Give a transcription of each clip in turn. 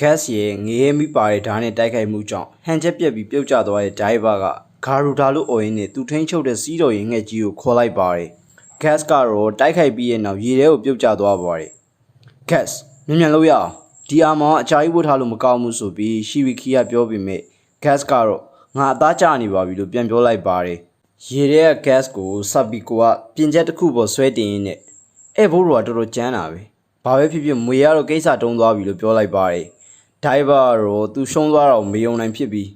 gas ရဲ့ငရဲမိပါတဲ့ဓာတ်နဲ့တိုက်ခိုက်မှုကြောင့်ဟန်ချက်ပြက်ပြီးပြုတ်ကျသွားတဲ့ driver ကဂါရူဒါလို့အော်ရင်းနဲ့သူထိန်းချုပ်တဲ့စီးတော်ရင်ငှက်ကြီးကိုခေါ်လိုက်ပါတယ် gas ကတော့တိုက်ခိုက်ပြီးရဲ့နောက်ရေထဲကိုပြုတ်ကျသွားပါတယ် gas မြန်မြန်လုပ်ရအောင်ဒီအာမောင်ကအကြာကြီးဝတ်ထားလို့မကောင်းဘူးဆိုပြီးရှီဝီခီကပြောပြီးမြဲ gas ကတော့ငါအသားကျနေပါပြီလို့ပြန်ပြောလိုက်ပါတယ်ရေထဲက gas ကိုစပ်ပြီးကိုကပြင်ချက်တစ်ခုပေါ်ဆွဲတင်ရင်းနဲ့အဲ့ဘိုးတော်ကတော်တော်ကြမ်းတာပဲဘာပဲဖြစ်ဖြစ်မွေရတော့ကိစ္စတုံးသွားပြီလို့ပြောလိုက်ပါတယ် ဒိုင်ဘာကတော့သူရှုံးသွားတာကိုမယုံနိုင်ဖြစ်ပြီး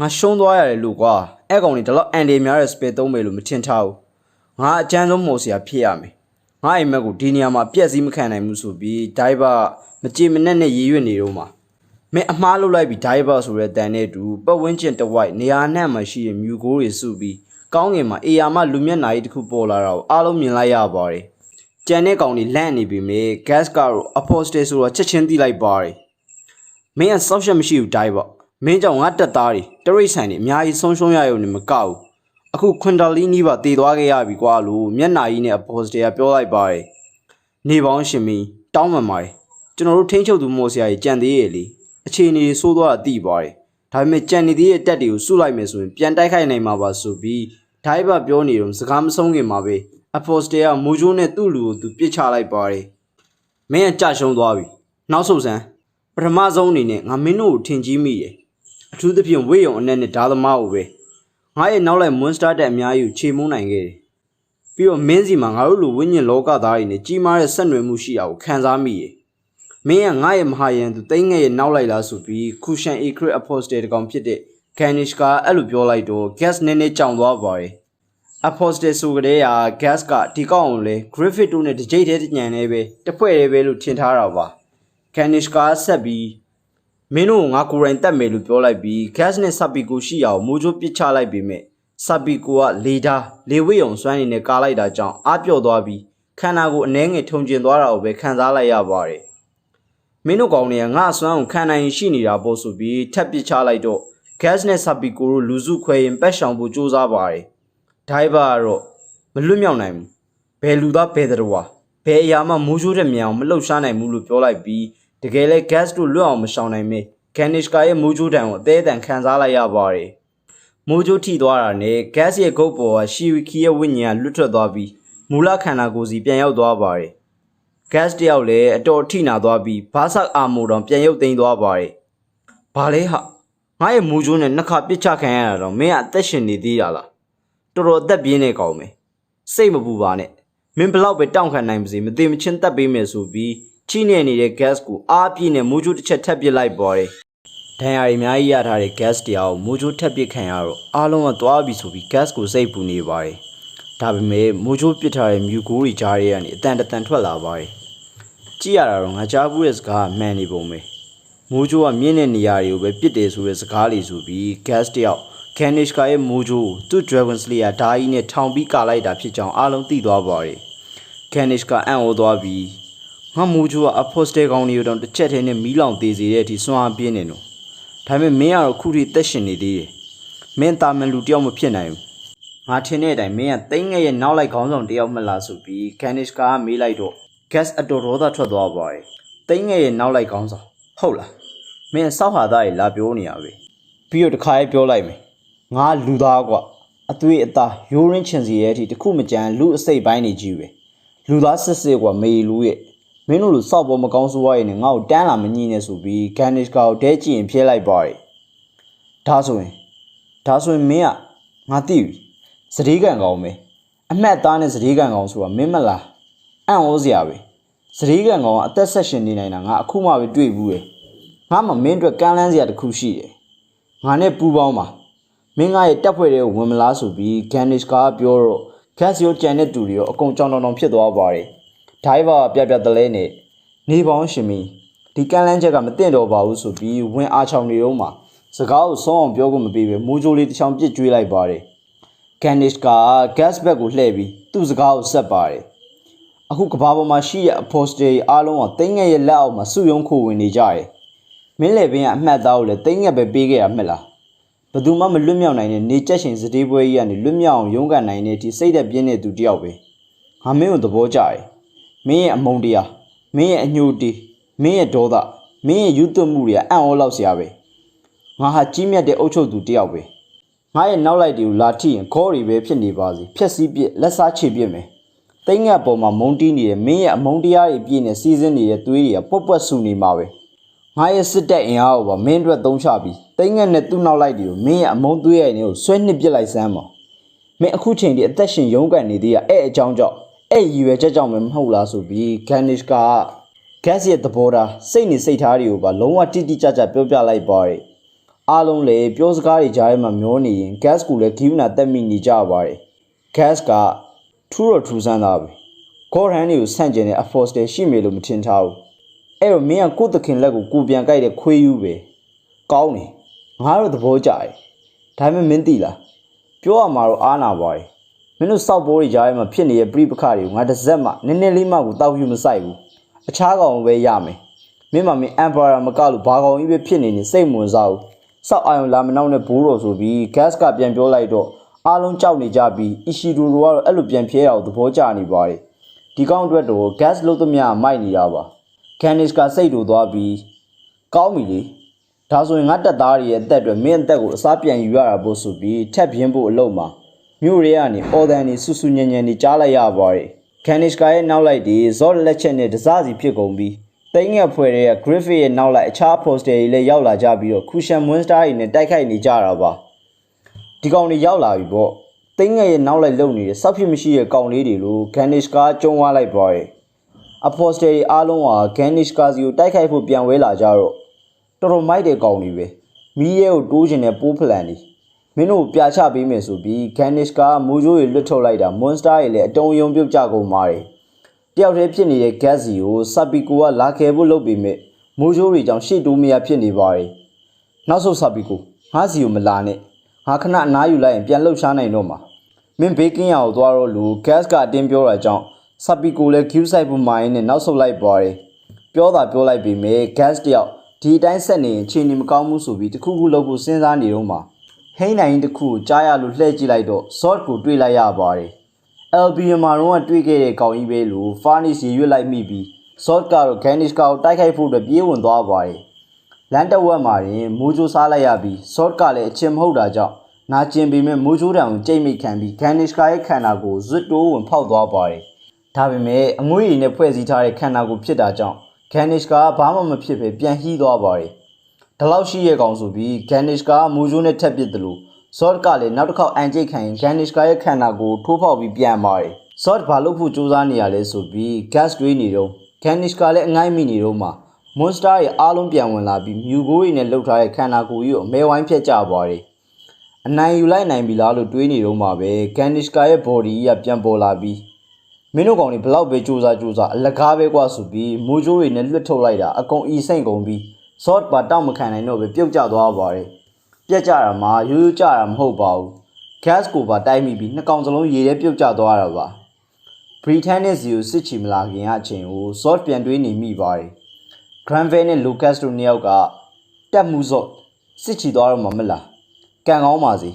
ငါရှုံးသွားရတယ်လို့ကွာအဲ့ကောင်ကြီးဒီလောက်အန်ဒီများတဲ့ spare သုံးမယ်လို့မထင်ထားဘူးငါအကျန်းဆုံးမော်စရာဖြစ်ရမယ်ငါအိမ်မက်ကိုဒီနေရာမှာပြက်စီးမခံနိုင်ဘူးဆိုပြီးဒိုင်ဘာမကြည်မနဲ့နဲ့ရေရွတ်နေတော့မှာမင်းအမားလုပ်လိုက်ပြီးဒိုင်ဘာဆိုတဲ့တန်နဲ့အတူပတ်ဝန်းကျင်တစ်ဝိုက်နေရာနှံ့မှာရှိတဲ့မြူကိုးတွေစုပြီးကောင်းငင်မှာအေယာမလူမျက်နှာကြီးတစ်ခုပေါ်လာတာကိုအားလုံးမြင်လိုက်ရပါတယ်။ကြံတဲ့ကောင်တွေလန့်နေပြီမေ gas ကတော့ apostle ဆိုတော့ချက်ချင်းသိလိုက်ပါတယ်။ မင်းကစောက်ရှက်မရှိဘူးဒိုင်ဘာမင်းကြောင့်ငါတက်သားတွေတရိတ်ဆိုင်တွေအများကြီးဆုံးရှုံးရရုံနဲ့မကောက်ဘူး။အခုခွန်တာလီနီးပါတည်သွားခဲ့ရပြီကွာလို့မျက်နှာကြီးနဲ့ apostle ကပြောလိုက်ပါတယ်။နေပေါင်းရှင်မီတောင်းပန်ပါတယ်ကျွန်တော်တို့ထိန်းချုပ်သူမော်ဆရာကြီးကြံသေးရဲ့လေအခြေအနေဆိုးသွားတာသိပါတယ်ဒါပေမဲ့ကြံနေသေးတဲ့တက်တွေကိုစုလိုက်မယ်ဆိုရင်ပြန်တိုက်ခိုက်နိုင်မှာပါဆိုပြီးဒိုင်ဘပြောနေတော့စကားမဆုံးခင်မှာပဲအဖော်စတေကမူဂျိုးနဲ့သူ့လူကိုသူပစ်ချလိုက်ပါတယ်မင်းကကြရှုံးသွားပြီနောက်ဆုတ်ဆန်း ပထမဆုံးအနေနဲ့ငါမင်းတို့ကိုထင်ကြီးမိတယ်အထူးသဖြင့်ဝေယုံအနက်နဲ့ဓာသမားကိုပဲငါရဲ့နောက်လိုက်မွန်စတာတက်အများကြီးကိုခြေမုန်းနိုင်ခဲ့တယ်ပြီးတော့မင်းစီမှာငါတို့လိုဝိညာဉ်လောကသားတွေနဲ့ကြီးမားတဲ့ဆက်နွယ်မှုရှိတာကိုခံစားမိရယ်မင်းကငါရဲ့မဟာယန်သူတိမ့်ငယ်ရဲ့နောက်လိုက်လားဆိုပြီးခူရှန်အေခရစ်အဖော့စတေတကောင်ဖြစ်တဲ့ကန်နစ်ကအဲ့လိုပြောလိုက်တော့ gas နည်းနည်းကြောင်သွားပါတယ်အဖော့စတေဆိုကြတဲ့ဟာ gas ကဒီကောင်ကိုလေ griffith တို့နဲ့တစ်ကြိတ်တည်းညံနေပဲတစ်ဖွဲ့တည်းပဲလို့ထင်ထားတာပါ ကန်နစ်ကဆက်ပြီးမင်းတို့ကငါကိုယ်တိုင်တတ်မယ်လို့ပြောလိုက်ပြီး gas နဲ့ sabi ကိုရှိအောင်မိုးချိုးပစ်ချလိုက်ပေမဲ့ဆပ်ပီကိုကလေဓာလေဝိယုံစွမ်းနေနဲ့ကားလိုက်တာကြောင့်အားပြော့သွားပြီးခန္ဓာကိုယ်အနှဲငယ်ထုံကျင်သွားတာကိုပဲခံစားလိုက်ရပါတယ်။မင်းတို့ကောင်တွေကငါအစွမ်းကိုခံနိုင်ရှိနေတာပေါ့ဆိုပြီးထပ်ပစ်ချလိုက်တော့ gas နဲ့ဆပ်ပီကိုတို့လူစုခွဲရင်ပက်ရှောင်ဖို့စူးစမ်းပါတယ်။ဒိုင်ဘာကတော့မလွတ်မြောက်နိုင်ဘူး။ဘယ်လူသားဘယ်တော်ဝါဘယ်အရာမှမိုးချိုးတဲ့မြောင်မလှုပ်ရှားနိုင်ဘူးလို့ပြောလိုက်ပြီး တကယ်လဲ gas တို့လွတ်အောင်မရှောင်နိုင်မေ Kanishka ရဲ့မိုးချိုးတံကိုအသေးအတန်ခံစားလိုက်ရပါတယ်။မိုးကြိုးထိသွားတာနဲ့ gas ရဲ့ဂုတ်ပေါ်ကရှီဝီခီရဲ့ဝိညာဉ်ကလွတ်ထွက်သွားပြီးမူလခန္ဓာကိုယ်စီပြန်ရောက်သွားပါတယ်။ gas တယောက်လည်းအတော်ထိနာသွားပြီးဘာဆက်အာမိုတောင်ပြန်ရုပ်သိမ်းသွားပါတယ်။ဘာလဲဟာငါရဲ့မိုးကြိုးနဲ့နှစ်ခါပစ်ချခံရတာတော့မင်းကအသက်ရှင်နေသေးတာလား။တော်တော်အသက်ပြင်းနေကောင်ပဲ။စိတ်မပူပါနဲ့။မင်းဘလောက်ပဲတောင့်ခံနိုင်ပါစေမသိမချင်းတက်ပေးမယ်ဆိုပြီး ချိနေနေတဲ့ gas ကိုအားပြည့်နဲ့မိုးကြိုးတစ်ချက်ထပ်ပစ်လိုက်ပါတယ်။ဒဏ်ရာတွေအများကြီးရထားတဲ့ gas တရားကိုမိုးချိုးထပ်ပစ်ခံရတော့အားလုံးကသွားပြီဆိုပြီး gas ကိုစိတ်ပူနေပါတယ်။ဒါပေမဲ့မိုးချိုးပစ်ထားတဲ့မြူကိုးတွေကြားထဲကနေအတန်တတန်ထွက်လာပါတယ်။ကြည့်ရတာတော့ငါကြားဘူးတဲ့စကားကမှန်နေပုံပဲ။မိုးချိုးကမြင့်တဲ့နေရာတွေကိုပဲပစ်တယ်ဆိုတဲ့စကားလေးဆိုပြီး gas တယောက် Kanishka ရဲ့မိုးချိုးကိုသူ့ Dragon Slayer ဓာကြီးနဲ့ထောင်ပြီးကာလိုက်တာဖြစ်ကြောင်းအားလုံးသိသွားပါတယ်။ Kanishka အံ့ဩသွားပြီး ငါမိုးချိုးက apostle ကောင်းတွေကိုတော့တစ်ချက်တည်းနဲ့မီးလောင်သေးစေတဲ့အထိစွမ်းအားပြင်းနေတော့ဒါပေမဲ့မင်းကတော့ခုထိတက်ရှင်နေသေးတယ်။မင်းတာမန်လူတယောက်မဖြစ်နိုင်ဘူး။ငါထင်တဲ့အတိုင်းမင်းကတိမ့်ငယ်ရဲ့နောက်လိုက်ခေါင်းဆောင်တယောက်မလားဆိုပြီးကန်နစ်ကာကမေးလိုက်တော့ gas အတော်ရောသားထွက်သွားပါတယ်။တိမ့်ငယ်ရဲ့နောက်လိုက်ခေါင်းဆောင်ဟုတ်လား။မင်းစောက်ဟာသားကြီးလာပြောနေရပဲ။ပြီးတော့တခါရေးပြောလိုက်မယ်။ငါလူသားကွာအသွေးအသားရိုးရင်းချင်စီရဲ့အထိတခုမကြမ်းလူအစိတ်ပိုင်းနေကြီးပဲ။လူသားစစ်စစ်ကွာမေလူရဲ့ မင်းတို့လူစောက်ပေါ်မကောင်းဆိုးရရင်ငါ့ကိုတန်းလာမညင်းနဲ့ဆိုပြီးကန်နစ်ကာကိုဒဲကြည့်ရင်ဖျဲလိုက်ပါတယ်။ဒါဆိုရင်ဒါဆိုရင်မင်းကငါသိပြီစတိကန်ကောင်ပဲအမှတ်သားနဲ့စတိကန်ကောင်ဆိုတာမင်းမလားအံ့ဩစရာပဲစတိကန်ကောင်ကအသက်ဆက်ရှင်နေနိုင်တာငါအခုမှပဲတွေ့ဘူးတယ်ငါမှမင်းအတွက်ကမ်းလန်းစရာတစ်ခုရှိတယ်ငါနဲ့ပူပေါင်းပါမင်းငါရဲ့တက်ဖွဲ့တွေကိုဝင်မလားဆိုပြီးဂန်နစ်ကာကပြောတော့ဂတ်စီယိုကြံတဲ့သူတွေရောအကုန်ကြောင်တောင်တောင်ဖြစ်သွားပါတယ် ဒိုင်ဘာကပြပြတလဲနဲ့နေပေါင်းရှင်မီဒီကမ်းလန်းချက်ကမတင်တော့ပါဘူးဆိုပြီးဝင်အားချောင်နေတော့မှစကားကိုဆုံးအောင်ပြောဖို့မပေးပဲမူဂျိုလေးတစ်ချောင်းပြစ်ကျွေးလိုက်ပါတယ်။ကန်နစ်က gas bag ကိုလှည့်ပြီးသူ့စကားကိုဆက်ပါတယ်။အခုကဘာပေါ်မှာရှိတဲ့အဖော်စတေအားလုံးကတင်းငယ်ရဲ့လက်အောက်မှာစုယုံခိုဝင်နေကြတယ်။မင်းလည်းပင်ကအမှတ်သားကိုလည်းတင်းငယ်ပဲပေးခဲ့ရမှက်လား။ဘယ်သူမှမလွတ်မြောက်နိုင်တဲ့နေချက်ရှင်စတေးပွဲကြီးကနေလွတ်မြောက်အောင်ရုန်းကန်နိုင်တဲ့အထိစိတ်သက်ပြင်းတဲ့သူတစ်ယောက်ပဲ။ငါမင်းကိုသဘောကျတယ်။ မင်းရဲ့အမုန်းတရားမင်းရဲ့အညှို့တီးမင်းရဲ့ဒေါသမမင်းရဲ့ယူသွမှုတွေကအံ့ဩလောက်စရာပဲငါဟာကြီးမြတ်တဲ့အုပ်ချုပ်သူတစ်ယောက်ပဲငါရဲ့နောက်လိုက်တွေကိုလာထိရင်ခေါ်ရီပဲဖြစ်နေပါစေဖြက်စီးပစ်လက်စားချေပစ်မယ်တိတ်ငတ်ပေါ်မှာမုံတီးနေတဲ့မင်းရဲ့အမုံတရားတွေပြည့်နေစီးစင်းနေတဲ့သွေးတွေကပွက်ပွက်ဆူနေမှာပဲငါရဲ့စစ်တပ်အင်အားကိုပါမင်းအတွက်သုံးချပြီးတိတ်ငတ်နဲ့သူ့နောက်လိုက်တွေကိုမင်းရဲ့အမုံသွေးရိုင်တွေကိုဆွဲနှစ်ပစ်လိုက်စမ်းပါမင်းအခုချိန်ဒီအသက်ရှင်ရုန်းကန်နေသေးရအဲ့အကြောင်းကြောင့် အဲ့ရည်ရွယ်ချက်ကြောင့်မဟုတ်လားဆိုပြီးဂန်နစ်ကဂက်စ်ရဲ့သဘောထားစိတ်နေစိတ်ထားတွေကိုပါလုံးဝတိတိကျကျပြောပြလိုက်ပါတယ်အားလုံးလည်းပြောစကားတွေကြားထဲမှာမျောနေရင်ဂက်စ်ကိုလည်းဂီးနာတက်မိနေကြပါတယ်ဂက်စ်ကထူးတော့ထူးဆန်းတာပဲဂေါ်ရန်တွေကိုဆန့်ကျင်တဲ့အဖော်စတယ်ရှိမေလို့မထင်ထားဘူးအဲ့တော့မင်းကကိုယ့်သခင်လက်ကိုကိုပြန်ကြိုက်တဲ့ခွေးယူပဲကောင်းတယ်ငါတို့သဘောကျတယ်ဒါပေမဲ့မင်းသိလားပြောရမှာတော့အားနာပါတယ်မ င်းတို့စောက်ပိုးတွေကြားထဲမှာဖြစ်နေတဲ့ပြိပခတွေကိုငါတစ်စက်မှနည်းနည်းလေးမှကိုတောက်ယူမဆိုင်ဘူးအခြားကောင်ပဲရမယ်မင်းမမင်းအမ်ပါရာမကလို့ဘာကောင်ကြီးပဲဖြစ်နေနေစိတ်ဝင်စားဘူးစောက်အာယုံလာမနောက်နဲ့ဘိုးတော်ဆိုပြီးဂတ်ကပြန်ပြောလိုက်တော့အားလုံးကြောက်နေကြပြီးအီရှီဒူတို့ကတော့အဲ့လိုပြန်ဖြဲအောင်သဘောကျနေပါတယ်ဒီကောင်အတွက်တော့ဂတ်လို့သမျှမိုက်နေတာပါကန်နစ်ကစိတ်တူသွားပြီးကောင်းပြီလေဒါဆိုရင်ငါတက်သားတွေရဲ့အသက်အတွက်မင်းအသက်ကိုအစားပြန်ယူရတာပို့ဆိုပြီးထက်ပြင်းဖို့အလုပ်မှာ မြို့ရဲကနေအော်ဒန်နေဆူဆူညံညံနေကြားလိုက်ရပါတယ်။ကန်နစ်ကာရဲ့နောက်လိုက်ဒီဇော့လက်ချက်နဲ့တစားစီဖြစ်ကုန်ပြီးတိတ်ငက်ဖွဲ့တဲ့ Griffith ရဲ့နောက်လိုက်အခြား poster တွေလည်းရောက်လာကြပြီးတော့ Cushion Monster တွေနဲ့တိုက်ခိုက်နေကြတာပါ။ဒီကောင်တွေရောက်လာပြီပေါ့။တိတ်ငက်ရဲ့နောက်လိုက်လုံနေတဲ့စောက်ဖြစ်မရှိတဲ့ကောင်လေးတွေလို Ganish ကကျုံသွားလိုက်ပါတယ်။ apostle တွေအားလုံးဟာ Ganish ကာစီကိုတိုက်ခိုက်ဖို့ပြန်ဝဲလာကြတော့တော်တော်မိုက်တဲ့ကောင်တွေပဲမီးရဲကိုတိုးချင်တဲ့ပိုးဖလန်တွေ မင်းတို့ပြာချပေးမယ်ဆိုပြီးဂန်နစ်ကမူဂျိုးတွေလွတ်ထုတ်လိုက်တာမွန်စတာတွေလည်းအတုံးယုံပြုတ်ကြကုန်ပါတယ်တယောက်တည်းဖြစ်နေတဲ့ဂက်စီကိုဆပ်ပီကိုကလာခဲဖို့လုပ်ပေမဲ့မူဂျိုးတွေကြောင့်ရှေ့တိုးမရဖြစ်နေပါတယ်နောက်ဆုံးဆပ်ပီကိုငါစီကိုမလာနဲ့ငါခဏအနားယူလိုက်ရင်ပြန်လှုပ်ရှားနိုင်တော့မှာမင်းဘေးကင်းရကိုသွားတော့လူဂက်စ်ကအတင်းပြောတာကြောင့်ဆပ်ပီကိုလည်း queue site ပုံမိုင်းနဲ့နောက်ဆုတ်လိုက်ပါတယ်ပြောတာပြောလိုက်ပေမဲ့ gas တယောက်ဒီအတိုင်းဆက်နေရင်ခြေနေမကောင်းဘူးဆိုပြီးတခုခုလုပ်ဖို့စဉ်းစားနေတော့မှ ဟိန်းနိုင်တစ်ခုကိုကြားရလို့လှည့်ကြည့်လိုက်တော့ short ကိုတွေးလိုက်ရပါတယ် LBM မှာတော့တွေးခဲ့တဲ့ကောင်ကြီးပဲလို့ Farnish ရေရွက်လိုက်မိပြီး short ကတော့ Ganish ကိုတိုက်ခိုက်ဖို့အတွက်ပြေးဝင်သွားပါတယ်လမ်းတဝက်မှာရင်မူဂျိုစားလိုက်ရပြီး short ကလည်းအချင်းမဟုတ်တာကြောင့်နာကျင်ပေမဲ့မူဂျိုတံကိုကြိတ်မိခံပြီး Ganish ကရဲ့ခန္ဓာကိုယ်ဇွတ်တိုးဝင်ဖောက်သွားပါတယ်ဒါပေမဲ့အငွေ့ရည်နဲ့ဖွဲ့စည်းထားတဲ့ခန္ဓာကိုယ်ဖြစ်တာကြောင့် Ganish ကဘာမှမဖြစ်ပဲပြန်ဟီးသွားပါတယ်။ ဒီလောက်ရှိရဲ့ကောင်ဆိုပြီး Ganish ကမူဂျိုးနဲ့ထက်ပစ်တယ်လို့ Sword ကလည်းနောက်တစ်ခေါက်အန်ကျိတ်ခံရင် Ganish ကရဲ့ခန္ဓာကိုယ်ထိုးဖောက်ပြီးပြန်ပါတယ်။ Sword ဘာလို့ဖို့စူးစမ်းနေရလဲဆိုပြီး gas တွေးနေတော့ Ganish ကလည်းအငိုင်းမိနေတော့မှ Monster ရဲ့အားလုံးပြန်ဝင်လာပြီးမြူကိုးတွေနဲ့လှုပ်ထားတဲ့ခန္ဓာကိုယ်ကြီးကိုအမဲဝိုင်းဖြတ်ကြပါတယ်။အနိုင်ယူလိုက်နိုင်ပြီလားလို့တွေးနေတော့မှပဲ Ganish ကရဲ့ body ကြီးကပြန်ပေါ်လာပြီး မင်းတို့ကောင်တွေဘလောက်ပဲစူးစမ်းစူးစမ်းအလကားပဲกว่าဆိုပြီးမိုးကြိုးတွေနဲ့လွတ်ထုတ်လိုက်တာအကုန်အီစိမ့်ကုန်ပြီး short ပါတောက်မခံနိုင်တော့ပဲပြုတ်ကျသွားပါတယ်ပြက်ကြတာမှရိုးရိုးကျတာမဟုတ်ပါဘူး gas ကိုပါတိုက်မိပြီးနှစ်ကောင်စလုံးရေထဲပြုတ်ကျသွားတာပါ Britannia စီကိုစစ်ချီမလာခင်အချိန်ကို short ပြန်တွေးနေမိပါတယ် Granville နဲ့ Lucas တို့နှစ်ယောက်ကတက်မှုစော့စစ်ချီသွားတော့မှမလားကံကောင်းပါစေ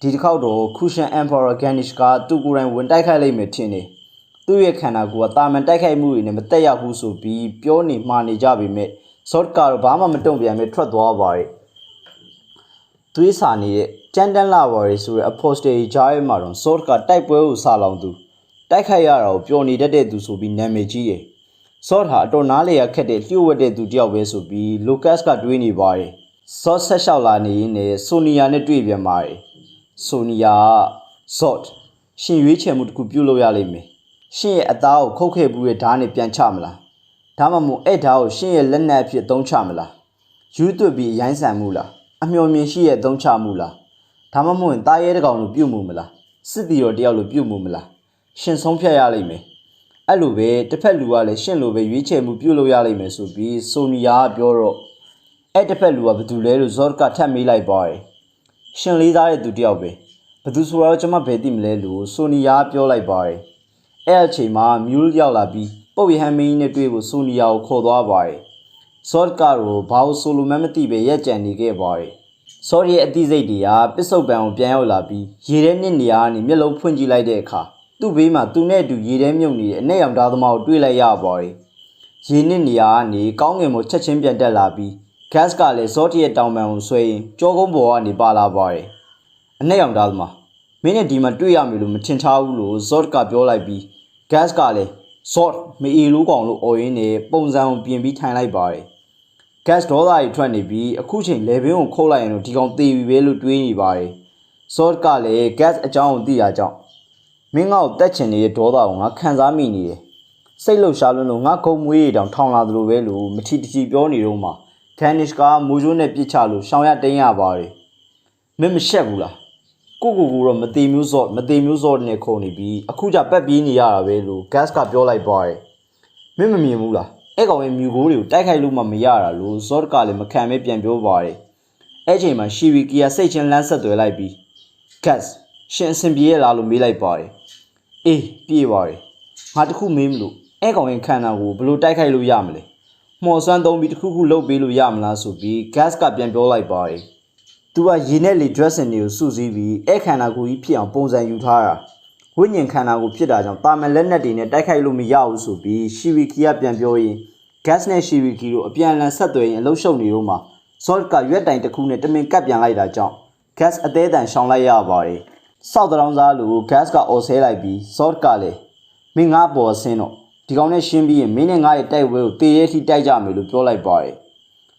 ဒီတစ်ခေါက်တော့ Cushion Emperor Ganish ကသူ့ကိုယ်တိုင်ဝင်တိုက်ခိုက်လိုက်မယ်ထင်တယ်သူ့ရဲ့ခန္ဓာကိုယ်ကတာမန်တိုက်ခိုက်မှုတွေနဲ့မတက်ရောက်ဘူးဆိုပြီးပြောနေမှားနေကြပေမဲ့ short ကတော့ဘာမှမတုံ့ပြန်ပဲထွက်သွားပါတယ်သွေးစာနေတဲ့ကြမ်းတမ်းလာပါရီဆိုတဲ့ apostle ကြားရဲ့မှာတော့ short ကတိုက်ပွဲကိုစလောင်သူတိုက်ခိုက်ရတာကိုပျော်နေတတ်တဲ့သူဆိုပြီးနာမည်ကြီးတယ် short ဟာအတော်နားလေရခက်တဲ့လျှို့ဝှက်တဲ့သူတယောက်ပဲဆိုပြီး lucas ကတွေးနေပါတယ် short ဆက်လျှောက်လာနေရင်လည်း sonia နဲ့တွေ့ပြန်ပါတယ် sonia က short ရှင်ရွေးချယ်မှုတစ်ခုပြုလုပ်ရလိမ့်မယ်ရှင်ရဲ့အသားကိုခုတ်ခဲ့ဘူးတဲ့ဓာတ်နဲ့ပြန်ချမလား ဒါမှမဟုတ်အဲ့ဓာတ်ကိုရှင်ရဲ့လက်နက်အဖြစ်သုံးချမလားယူသွတ်ပြီးအရိုင်းဆန်မှုလားအမျော်မြင်ရှိရဲ့သုံးချမှုလားဒါမှမဟုတ်ရင်တာရဲတကောင်လိုပြုတ်မှုမလားစစ်တီတော်တယောက်လိုပြုတ်မှုမလားရှင်ဆုံးဖြတ်ရလိမ့်မယ်အဲ့လိုပဲတစ်ဖက်လူကလည်းရှင်လိုပဲရွေးချယ်မှုပြုလုပ်ရလိမ့်မယ်ဆိုပြီးဆိုနီယာကပြောတော့အဲ့တစ်ဖက်လူကဘာတူလဲလို့ဇော့ကထပ်မေးလိုက်ပါတယ်ရှင်လေးစားတဲ့သူတယောက်ပဲဘသူဆိုတော့ကျွန်မဘယ်သိမလဲလို့ဆိုနီယာကပြောလိုက်ပါတယ်အဲ့အချိန်မှာမြူးရောက်လာပြီး ပုတ်ရဟန်မင်းကြီးနဲ့တွေ့ဖို့ဆိုနီယာကိုခေါ်သွားပါတယ်ဆော့ကတော့ဘာလို့ဆိုလိုမှန်းမသိပဲရက်ကြံနေခဲ့ပါတယ်ဆော့ရဲ့အသိစိတ်တွေကပစ္စုပန်ကိုပြန်ရောက်လာပြီးရေထဲနစ်နေရကနေမျက်လုံးဖွင့်ကြည့်လိုက်တဲ့အခါသူ့ဘေးမှာသူနဲ့အတူရေထဲမြုပ်နေတဲ့အနဲ့ရောင်သားသမားကိုတွေ့လိုက်ရပါတယ်ရေနစ်နေရာကနေကောင်းငင်မချက်ချင်းပြန်တက်လာပြီး gas ကလည်းစောတရဲ့တောင်ပံကိုဆွဲရင်ကြောကုန်းပေါ်ကနေပါလာပါတယ်အနဲ့အောင်သားသမားမင်းနဲ့ဒီမှာတွေ့ရမယ်လို့မထင်ထားဘူးလို့ဇော့ကပြောလိုက်ပြီး gas ကလည်း ဇော့မအီလိုးကောင်လို့အော်ရင်းနဲ့ပုံစံကိုပြင်ပြီးထိုင်လိုက်ပါတယ် gas ဒေါသကြီးထွက်နေပြီးအခုချိန်လေဘင်းကိုခုတ်လိုက်ရင်တော့ဒီကောင်သေပြီပဲလို့တွေးနေပါတယ်ဇော့ကလည်း gas အကြောင်းကိုသိတာကြောင့်မင်းငါ့ကိုတက်ချင်နေတဲ့ဒေါသကိုငါခံစားမိနေတယ်စိတ်လှုပ်ရှားလွန်းလို့ငါခုံမွေးရတောင်ထောင်လာသလိုပဲလို့မထီတချီပြောနေတော့မှကန်နစ်ကမူဂျိုးနဲ့ပြစ်ချလို့ရှောင်ရတင်းရပါတယ်မင်းမရှက်ဘူးလား ကိုကိုကိုတော့မသေးမျိုးစော့မသေးမျိုးစော့နဲ့ခုံနေပြီးအခုကျပက်ပြေးနေရတာပဲလို့ gas ကပြောလိုက်ပါတယ်မင်းမမြင်ဘူးလားအဲ့ကောင်ရဲ့မြူကိုးတွေကိုတိုက်ခိုက်လို့မှမရတာလို့ဇော့ကလည်းမခံမဲပြန်ပြောပါတယ်အဲ့ချိန်မှာရှီဗီကီယာစိတ်ချင်းလန်းဆက်သွယ်လိုက်ပြီး gas ရှင်အဆင်ပြေရလားလို့မေးလိုက်ပါတယ်အေးပြေးပါတယ်ငါတခုမေးမလို့အဲ့ကောင်ရဲ့ခန္ဓာကိုဘယ်လိုတိုက်ခိုက်လို့ရမလဲမော်ဆွမ်းသုံးပြီးတခုခုလုပ်ပေးလို့ရမလားဆိုပြီး gas ကပြန်ပြောလိုက်ပါတယ် သူကရေနဲ့လေ dressing တွေကိုစုစည်းပြီးအဲ့ခန္ဓာကိုယ်ကြီးဖြစ်အောင်ပုံစံယူထားတာဝိညာဉ်ခန္ဓာကိုယ်ဖြစ်တာကြောင့်တာမန်လက်နက်တွေနဲ့တိုက်ခိုက်လို့မရဘူးဆိုပြီးရှီဝီကီကပြန်ပြောရင် gas နဲ့ရှီဝီကီတို့အပြန်အလှန်ဆက်သွယ်ရင်အလုံးရှုပ်နေတော့မှ salt ကရွက်တိုင်တစ်ခုနဲ့တမင်ကပ်ပြန်လိုက်တာကြောင့် gas အသေးအတန်ရှောင်လိုက်ရပါတယ်စောက်တောင်စားလို့ gas ကအော်ဆဲလိုက်ပြီး salt ကလည်းမင်းငါပေါ်ဆင်းတော့ဒီကောင်နဲ့ရှင်းပြီးရင်မင်းနဲ့ငါရဲ့တိုက်ပွဲကိုတေးရဲထိတိုက်ကြမယ်လို့ပြောလိုက်ပါတယ်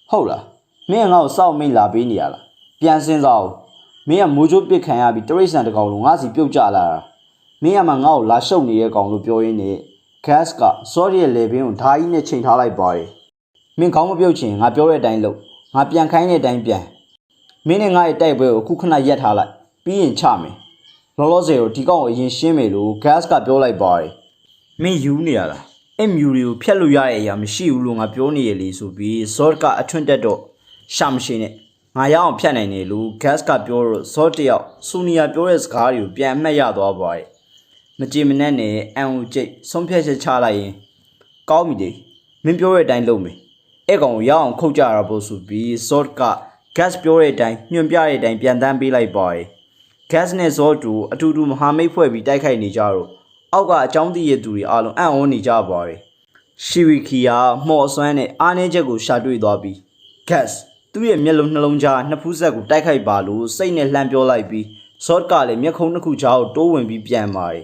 ဟုတ်လားမင်းကငါ့ကိုစောက်မိတ်လာပေးနေရလား ပြန်စင်းစားအောင်မင်းကမိုးချိုးပစ်ခံရပြီးတရိတ်ဆန်တစ်ကောင်လုံးငါစီပြုတ်ကျလာတာမင်းကမှငါ့ကိုလာရှုပ်နေတဲ့ကောင်လို့ပြောရင်းနဲ့ gas က sorry ရဲ့လေဘင်းကိုဓာကြီးနဲ့ချိန်ထားလိုက်ပါတယ်မင်းခေါင်းမပြုတ်ချင်ငါပြောတဲ့အတိုင်းလုပ်ငါပြန်ခိုင်းတဲ့အတိုင်းပြန်မင်းနဲ့ငါ့ရဲ့တိုက်ပွဲကိုအခုခဏရက်ထားလိုက်ပြီးရင်ချမယ်လောလောဆယ်ကိုဒီကောင်ကိုအရင်ရှင်းမယ်လို့ gas ကပြောလိုက်ပါတယ်မင်းယူနေရလားအဲ့မြူတွေကိုဖျက်လို့ရတဲ့အရာမရှိဘူးလို့ငါပြောနေရလေဆိုပြီးဇော့ကအထွန်းတက်တော့ရှာမရှိနဲ့ ငါရအောင်ဖျက်နိုင်တယ်လို့ gas ကပြောတော့ဇော့တယောက်ဆူနီယာပြောတဲ့စကားတွေကိုပြန်အမှတ်ရသွားပါတယ်မကြည်မနှက်နဲ့အန်ဦးကျိတ်ဆုံးဖြတ်ချက်ချလိုက်ရင်ကောင်းပြီလေမင်းပြောတဲ့အတိုင်းလုပ်မယ်အဲ့ကောင်ကိုရအောင်ခုတ်ကြရဖို့ဆိုပြီးဇော့က gas ပြောတဲ့အတိုင်းညွှန်ပြတဲ့အတိုင်းပြန်တန်းပေးလိုက်ပါတယ် gas နဲ့ zod တို့အတူတူမဟာမိတ်ဖွဲ့ပြီးတိုက်ခိုက်နေကြတော့အောက်ကအကြောင်းသိရသူတွေအားလုံးအံ့ဩနေကြပါတယ်ရှီဝီကီယာမှော်အစွမ်းနဲ့အားနည်းချက်ကိုရှာတွေ့သွားပြီး gas သူ့ရဲ့မျက်လုံးနှလုံးကြားနှစ်ဖူးဆက်ကိုတိုက်ခိုက်ပါလို့စိတ်နဲ့လှမ်းပြောလိုက်ပြီး zod ကလည်းမျက်ခုံးတစ်ခုကြားကိုတိုးဝင်ပြီးပြန်ပါတယ်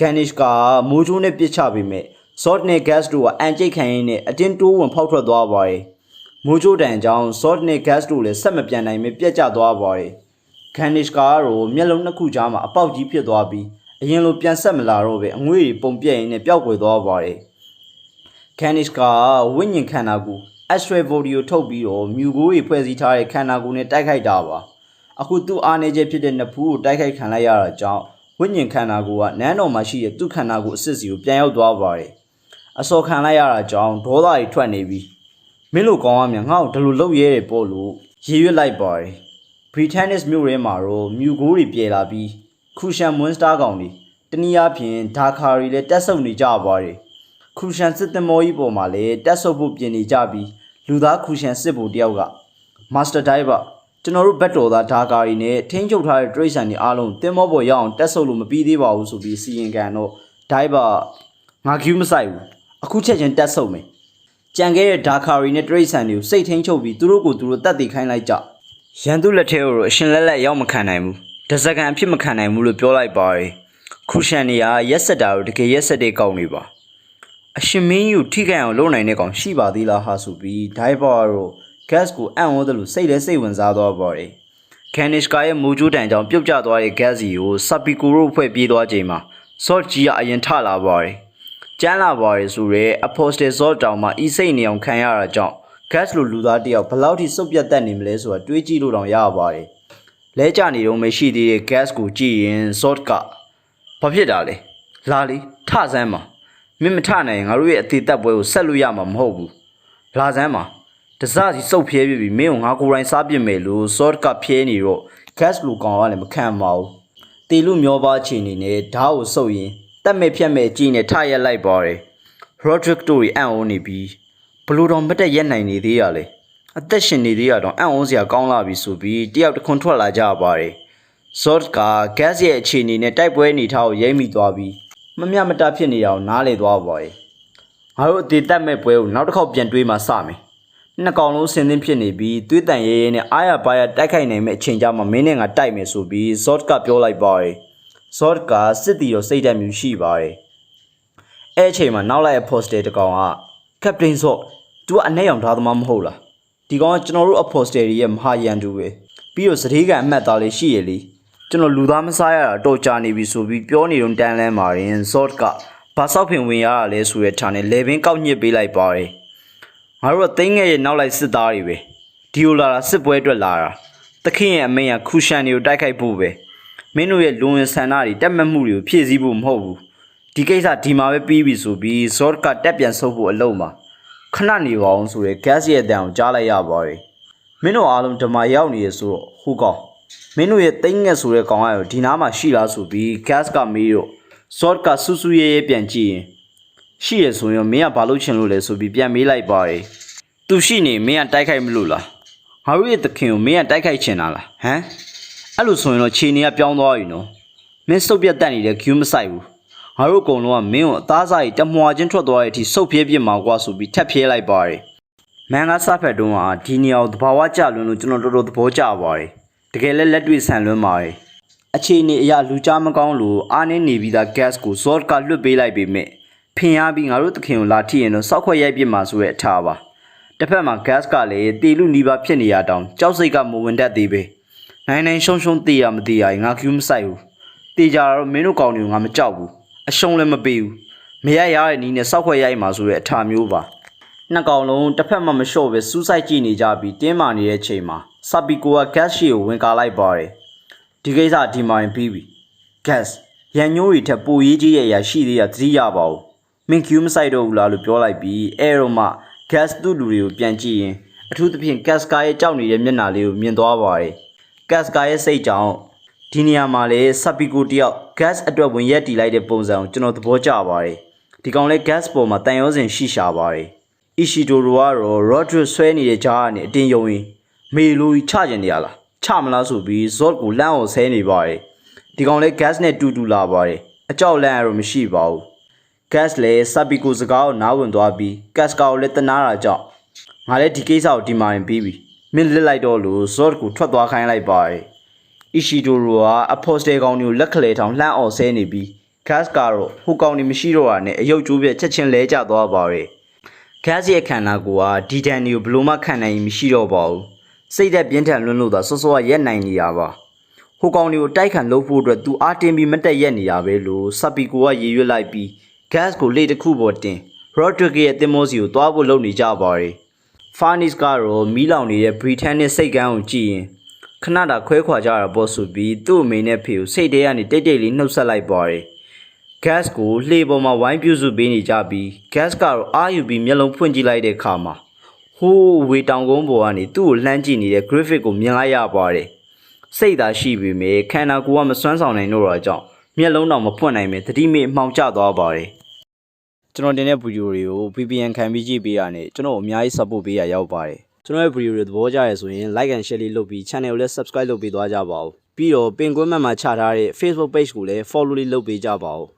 ganish ကမိုးချိုးနဲ့ပြစ်ချပေမဲ့ zod နဲ့ gas တို့ကအန်ကျိတ်ခံရင်းနဲ့အတင်းတိုးဝင်ဖောက်ထွက်သွားပါတယ်မိုးချိုးတန်ကြောင့် zod နဲ့ gas တို့လည်းဆက်မပြန်နိုင်ပဲပြက်ကျသွားပါတယ်ခန်နစ်ကာကတော့မျက်လုံးနှစ်ခုကြားမှာအပေါက်ကြီးဖြစ်သွားပြီးအရင်လိုပြန်ဆက်မလာတော့ပဲအငွေ့တွေပုံပြက်ရင်းနဲ့ပျောက်ကွယ်သွားပါတယ်ခန်နစ်ကာဝိညာဉ်ခန္ဓာကိုယ် Astral Body ကိုထုတ်ပြီးတော့မြူကိုတွေဖွဲ့စည်းထားတဲ့ခန္ဓာကိုယ်နဲ့တိုက်ခိုက်တာပါအခုသူ့အားနေချက်ဖြစ်တဲ့နဖူးကိုတိုက်ခိုက်ခံလိုက်ရတာကြောင့်ဝိညာဉ်ခန္ဓာကိုယ်ကနန်းတော်မှာရှိတဲ့သူ့ခန္ဓာကိုယ်အစစ်စီကိုပြန်ရောက်သွားပါတယ်အစော်ခံလိုက်ရတာကြောင့်ဒေါသတွေထွက်နေပြီးမင်းလိုကောင်းရမြငါ့ကိုဒီလိုလုပ်ရဲတယ်ပေါ့လို့ရေရွတ်လိုက်ပါတယ်ဘရီတန်နစ်မြို့ရဲမှာတော့မြူကိုးတွေပြေလာပြီးခူရှန်မွန်စတာကောင်တွေတနည်းအားဖြင့်ဒါခါရီလည်းတက်ဆုပ်နေကြပါတယ် ခူရှန်စစ်သမောကြီးပေါ်မှာလည်းတက်ဆုပ်ဖို့ပြင်နေကြပြီးလူသားခူရှန်စစ်ဖို့တယောက်ကမာစတာဒိုင်ဘာကျွန်တော်တို့ဘက်တော်သားဒါကာရီနဲ့ထင်းချုပ်ထားတဲ့တရိတ်ဆန်တွေအားလုံးတင်မောပေါ်ရအောင်တက်ဆုပ်လို့မပြီးသေးပါဘူးဆိုပြီးစီရင်ကန်တော့ဒိုင်ဘာငါကျူးမဆိုင်ဘူးအခုချက်ချင်းတက်ဆုပ်မယ်ကြံခဲ့တဲ့ဒါခါရီနဲ့တရိတ်ဆန်တွေကိုစိတ်ထိန်ချုပ်ပြီးသူတို့ကိုသူတို့တတ်သိခိုင်းလိုက်ကြရန်သူလက်ထဲကိုတော့အရှင်လက်လက်ရောက်မခံနိုင်ဘူးတစကန်အဖြစ်မခံနိုင်ဘူးလို့ပြောလိုက်ပါတယ်ခုရှန်နေကရက်ဆက်တာတို့တကယ်ရက်ဆက်တဲ့ကောင်းနေပါ အရှင်မင်းကြီးကိုထိခိုက်အောင်လုပ်နိုင်တဲ့ကောင်ရှိပါသေးလားဟာဆိုပြီးဒိုင်ဘာတို့ gas ကိုအံ့ဩတယ်လို့စိတ်လဲစိတ်ဝင်စားသွားပါတယ်ကန်နစ်ကာရဲ့မူဂျူးတန်ကြောင့်ပြုတ်ကျသွားတဲ့ gas ကြီးကိုဆပ်ပီကိုရိုဖွဲ့ပြေးသွားချိန်မှာ salt ကြီးကအရင်ထလာပါတယ်ကျန်းလာပါရယ်ဆိုရဲ apostle ဇော့တောင်မှာဤစိတ်နေအောင်ခံရတာကြောင့် gas လိုလူသားတယောက်ဘယ်လောက်ထိစုပ်ပြတ်တတ်နေမလဲဆိုတာတွေးကြည့်လို့တောင်ရပါတယ်လဲကြနေတော့မရှိသေးတဲ့ gas ကိုကြည့်ရင် salt ကဘာဖြစ်တာလဲလာလီထဆန်းမှာ မင်းမထနိုင်ရင်ငါတို့ရဲ့အသေးသက်ပွဲကိုဆက်လို့ရမှာမဟုတ်ဘူးလာဆန်းမှာတစစီစုပ်ဖြဲပြပြီးမင်းကိုငါကိုယ်တိုင်စားပြစ်မယ်လို့ salt ကဖြဲနေတော့ gas လိုကောင်ကလည်းမခံပါဘူးတီလူမျောပါချီနေနဲ့ဓာတ်ကိုစုပ်ရင်တက်မဲ့ဖြက်မဲ့ကြီးနဲ့ထရက်လိုက်ပါတယ် Roderick တို့ရီအံ့ဩနေပြီးဘလို့တော့မတက်ရက်နိုင်နေသေးရလဲအသက်ရှင်နေသေးရတော့အံ့ဩစရာကောင်းလာပြီဆိုပြီးတယောက်တစ်ခွန်းထွက်လာကြပါတယ် Zod က gas ရဲ့အခြေအနေနဲ့တိုက်ပွဲအနေထားကိုရိမ့်မိသွားပြီး မမျှမတဖြစ်နေတာကိုနားလေသွားပါတယ်ငါတို့အသေးတက်မဲ့ပွဲကိုနောက်တစ်ခေါက်ပြန်တွေးမှစမယ်နှစ်ကောင်လုံးဆင်သင်းဖြစ်နေပြီးသွေးတန်ရဲရဲနဲ့အားရပါရတိုက်ခိုက်နိုင်မဲ့အချိန်ကြမှာမင်းနဲ့ငါတိုက်မယ်ဆိုပြီးဇော့ကပြောလိုက်ပါတယ်ဇော့ကစစ်တီတော့စိတ်ဓာတ်မျိုးရှိပါတယ်အဲ့အချိန်မှာနောက်လိုက်ရဲ့ poster တစ်ကောင်က captain ဇော့ तू ကအနဲ့ရောင်ထားသမားမဟုတ်လားဒီကောင်ကကျွန်တော်တို့ poster ရဲ့မဟာရန်သူပဲပြီးတော့စတိကန်အမှတ်သားလေးရှိရလေ ကျွန်တော်လူသားမစားရတာတော့ကြာနေပြီဆိုပြီးပြောနေတော့တန်းလန်းမာရင်ဇော့ကဘာဆောက်ဖင်ဝင်ရတာလဲဆိုတဲ့ဌာနဲ့လေဘင်းကောက်ညစ်ပေးလိုက်ပါတယ်ငါတို့ကသိန်းငယ်ရဲ့နောက်လိုက်စစ်သားတွေပဲဒီလိုလာတာစစ်ပွဲအတွက်လာတာသခင်ရဲ့အမေကခူရှန်တွေကိုတိုက်ခိုက်ဖို့ပဲမင်းတို့ရဲ့လူဝင်ဆန္ဒတွေတက်မှတ်မှုတွေကိုဖြည့်ဆည်းဖို့မဟုတ်ဘူးဒီကိစ္စဒီမှာပဲပြီးပြီဆိုပြီးဇော့ကတက်ပြန်ဆုပ်ဖို့အလုံးမှာခဏနေပါအောင်ဆိုရဲ gas ရဲ့အတန်ကိုကြားလိုက်ရပါတယ်မင်းတို့အားလုံးဓမ္မရောက်နေရဆိုတော့ဟိုကောင် မင်းတို့ရဲ့သိန်းငယ်ဆိုတဲ့ကောင်ကရောဒီနားမှာရှိလားဆိုပြီး gas ကမေးတော့ဇော့ကဆူဆူရဲရဲပြန်ကြည့်ရင်ရှိရဆိုရင်မင်းကဘာလုပ်ချင်လို့လဲဆိုပြီးပြန်မေးလိုက်ပါတယ်။ "तू ရှိနေမင်းကတိုက်ခိုက်မလို့လား။ငါတို့ရဲ့သခင်ကိုမင်းကတိုက်ခိုက်ချင်တာလား။ဟမ်။အဲ့လိုဆိုရင်တော့ခြေနေကပြောင်းသွားပြီနော်။မင်းစုပ်ပြတ်တက်နေတဲ့ကျူးမဆိုင်ဘူး။ငါတို့အကုန်လုံးကမင်းကိုအသားစားရီတမွာချင်းထွက်သွားတဲ့အထိစုပ်ပြဲပြစ်မှာကွာဆိုပြီးထပ်ပြဲလိုက်ပါတယ်။မန်ကစားဖက်တုံးကဒီနေရာကိုသဘာဝကျလွန်းလို့ကျွန်တော်တော်တော်သဘောကျပါတယ်။တ ကယ်လည်းလက်တွေ့ဆန်လွန်းပါတယ်။အခြေအနေအရလူကြားမကောင်းလို့အားနေနေပြီးသား gas ကို zord ကလွတ်ပေးလိုက်ပေမဲ့ဖင်ရပြီးငါတို့သခင်ကိုလာထိရင်တော့စောက်ခွက်ရိုက်ပြစ်မှာဆိုတဲ့အထားပါတစ်ဖက်မှာ gas ကလည်းတေလူနီးပါးဖြစ်နေရတောင်ကြောက်စိတ်ကမဝင်တတ်သေးပဲနိုင်နိုင်ရှုံရှုံတေးရမတေးရရင်ငါ क्यों မဆိုင်ဘူးတေးကြတော့မင်းတို့ကောင်းတွေကိုငါမကြောက်ဘူးအရှုံးလည်းမပေးဘူးမရရတဲ့နီးနဲ့စောက်ခွက်ရိုက်မှာဆိုတဲ့အထားမျိုးပါနှစ်ကောင်လုံးတစ်ဖက်မှမလျှော့ပဲစူးစိုက်ကြည့်နေကြပြီးတင်းမာနေတဲ့ချိန်မှာ ဆာပီကိုက gas ရှီကိုဝင်ကာလိုက်ပါတယ်ဒီကိစ္စဒီမိုင်ပြီးပြီ gas ရန်ညိုးတွေထက်ပိုရေးကြီးရဲ့အရာရှိသေးရသတိရပါဘူးမင်း queue မဆိုင်တော့ဘူးလားလို့ပြောလိုက်ပြီးအဲတော့မှ gas သူ့လူတွေကိုပြန်ကြည့်ရင်အထူးသဖြင့် gas ကားရဲ့ကြောက်နေတဲ့မျက်နှာလေးကိုမြင်သွားပါတယ် gas ကားရဲ့စိတ်ကြောင့်ဒီနေရာမှာလေဆပ်ပီကိုတယောက် gas အတွက်ဝင်ရက်တီလိုက်တဲ့ပုံစံကိုကျွန်တော်သဘောကျပါတယ်ဒီကောင်လဲ gas ပေါ်မှာတန်ရောစင်ရှိရှာပါတယ်အီရှီဒိုရိုကတော့ Rodri ဆွဲနေတဲ့ကြားကနေအတင်းယုံရင် မေလိုကြီးချကျင်နေရလားချမလားဆိုပြီး Zod ကိုလမ်းအောင်ဆဲနေပါတယ်ဒီကောင်လဲ gas နဲ့တူတူလာပါတယ်အကြောက်လန့်ရတော့မရှိပါဘူး gas လည်းစပီကိုစကားကိုနားဝင်သွားပြီး gas ကောလည်းတနာတာကြောင့်ငါလည်းဒီကိစ္စကိုဒီမှာရင်ပြီးပြီမင်းလစ်လိုက်တော့လို့ Zod ကိုထွက်သွားခိုင်းလိုက်ပါတယ်အီရှီဒိုရိုကအဖော်စတယ်ကောင်တွေကိုလက်ခလေထောင်လှမ်းအောင်ဆဲနေပြီး gas ကတော့ဟိုကောင်တွေမရှိတော့တာနဲ့အယုတ်ကျိုးပြက်ချက်ချင်းလဲကျသွားပါတယ် gas ရဲ့ခန္ဓာကိုယ်ကဒီတန်တွေကိုဘလို့မှခံနိုင်ရင်မရှိတော့ပါဘူး စိတ်သက်ပြင်းထန်လွန်းလို့သာစောစောကရက်နိုင်နေရပါဟိုကောင်တွေကိုတိုက်ခံလုပ်ဖို့အတွက်သူအားတင်းပြီးမတက်ရက်နေရပဲလို့စပီကိုကရေရွတ်လိုက်ပြီး gas ကိုလေတစ်ခုပေါ်တင် Rodrick ရဲ့တင်မောစီကိုတွားဖို့လုပ်နေကြပါတယ် Farnis ကတော့မီးလောင်နေတဲ့ Britannic စိတ်ကန်းကိုကြည့်ရင်ခဏတာခွဲခွာကြတာပေါ့ဆိုပြီးသူ့အမေနဲ့ဖေကိုစိတ်ထဲကနေတိတ်တိတ်လေးနှုတ်ဆက်လိုက်ပါတယ် gas ကိုလှေပေါ်မှာဝိုင်းပြုစုပေးနေကြပြီး gas ကတော့အာယူပြီးမျက်လုံးဖွင့်ကြည့်လိုက်တဲ့အခါမှာ ဟိုးဝေတောင်ကုန်းပေါ်ကနေသူ့ကိုလှမ်းကြည့်နေတဲ့ graphic ကိုမြင်လိုက်ရပါတယ်စိတ်သာရှိပေမဲ့ခန္ဓာကိုယ်ကမစွမ်းဆောင်နိုင်တော့တာကြောင့်မျက်လုံးတော့မပွင့်နိုင်ပဲသတိမေ့မှောင်ကျသွားပါတယ်ကျွန်တော်တင်တဲ့ဗီဒီယိုတွေကို VPN ခံပြီးကြည့်ပေးရတဲ့ကျွန်တော်အများကြီး support ပေးရရောက်ပါတယ်ကျွန်တော်ရဲ့ဗီဒီယိုတွေသဘောကျရဆိုရင် like and share လေးလုပ်ပြီး channel ကိုလည်း subscribe လုပ်ပေးသွားကြပါဦးပြီးတော့ပင်ကွင်းမှတ်မှာချထားတဲ့ Facebook page ကိုလည်း follow လေးလုပ်ပေးကြပါဦး